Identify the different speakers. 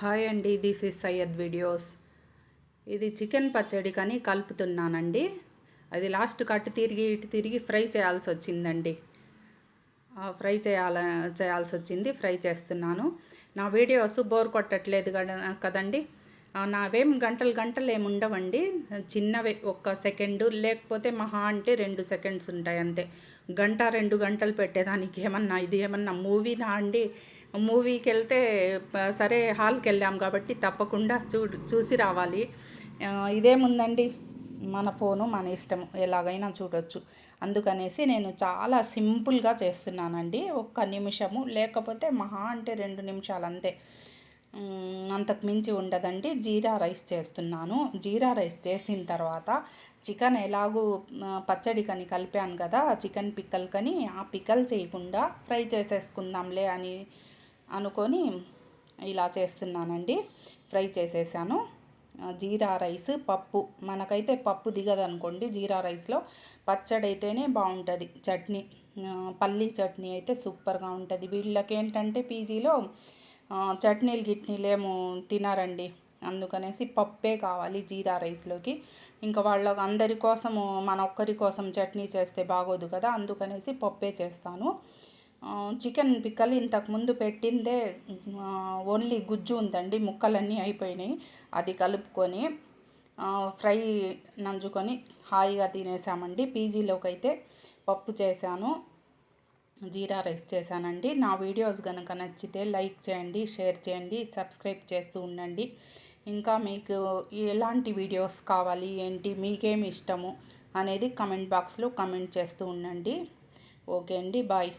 Speaker 1: Hi అండి this is Syed videos ఇది chicken పచ్చడి కానీ కలుపుతున్నానండి. అది లాస్ట్ కట్టు తిరిగి ఇటు తిరిగి ఫ్రై చేయాల్సి వచ్చిందండి. ఫ్రై చేయాల చేయాల్సి వచ్చింది ఫ్రై చేస్తున్నాను. నా వీడియోస్ బోర్ కొట్టట్లేదు కదండి. నావేం గంటలు గంటలు ఏమి ఉండవండి. చిన్నవే ఒక్క సెకండు లేకపోతే మహా అంటే రెండు సెకండ్స్ ఉంటాయి అంతే. గంట రెండు గంటలు పెట్టేదానికి ఏమన్నా ఇది ఏమన్నా మూవీనా అండి? మూవీకి వెళ్తే సరే హాల్కి వెళ్ళాం కాబట్టి తప్పకుండా చూ చూసి రావాలి. ఇదేముందండి మన ఫోను మన ఇష్టం ఎలాగైనా చూడొచ్చు. అందుకనేసి నేను చాలా సింపుల్గా చేస్తున్నానండి. ఒక్క నిమిషము లేకపోతే మహా అంటే రెండు నిమిషాలు అంతే. అంతకు మించి ఉండదండి. జీరా రైస్ చేస్తున్నాను. జీరా రైస్ చేసిన తర్వాత చికెన్ ఎలాగూ పచ్చడి కని కలిపాను కదా చికెన్ పిక్కల్ కని ఆ పిక్కల్ చేయకుండా ఫ్రై చేసేసుకుందాంలే అని అనుకొని ఇలా చేస్తున్నానండి. ఫ్రై చేసేసాను. జీరా రైస్ పప్పు. మనకైతే పప్పు దిగదనుకోండి జీరా రైస్లో పచ్చడి అయితేనే బాగుంటుంది చట్నీ పల్లీ చట్నీ అయితే సూపర్గా ఉంటుంది. వీళ్ళకి ఏంటంటే పీజీలో చట్నీలు గిట్నీలు ఏమో తినారండి. అందుకనేసి పప్పే కావాలి జీరా రైస్లోకి. ఇంకా వాళ్ళ అందరి కోసము మన ఒక్కరి కోసం చట్నీ చేస్తే బాగోదు కదా అందుకనేసి పప్పే చేస్తాను. చికెన్ పిక్కలు ఇంతకుముందు పెట్టిందే ఓన్లీ గుజ్జు ఉందండి ముక్కలన్నీ అయిపోయినాయి. అది కలుపుకొని ఫ్రై నంజుకొని హాయిగా తినేసామండి. పీజీలోకి అయితే పప్పు చేశాను జీరా రైస్ చేశానండి. నా వీడియోస్ కనుక నచ్చితే లైక్ చేయండి షేర్ చేయండి సబ్స్క్రైబ్ చేస్తూ ఉండండి. ఇంకా మీకు ఎలాంటి వీడియోస్ కావాలి ఏంటి మీకేమి ఇష్టము అనేది కమెంట్ బాక్స్లో కమెంట్ చేస్తూ ఉండండి. ఓకే అండి బాయ్.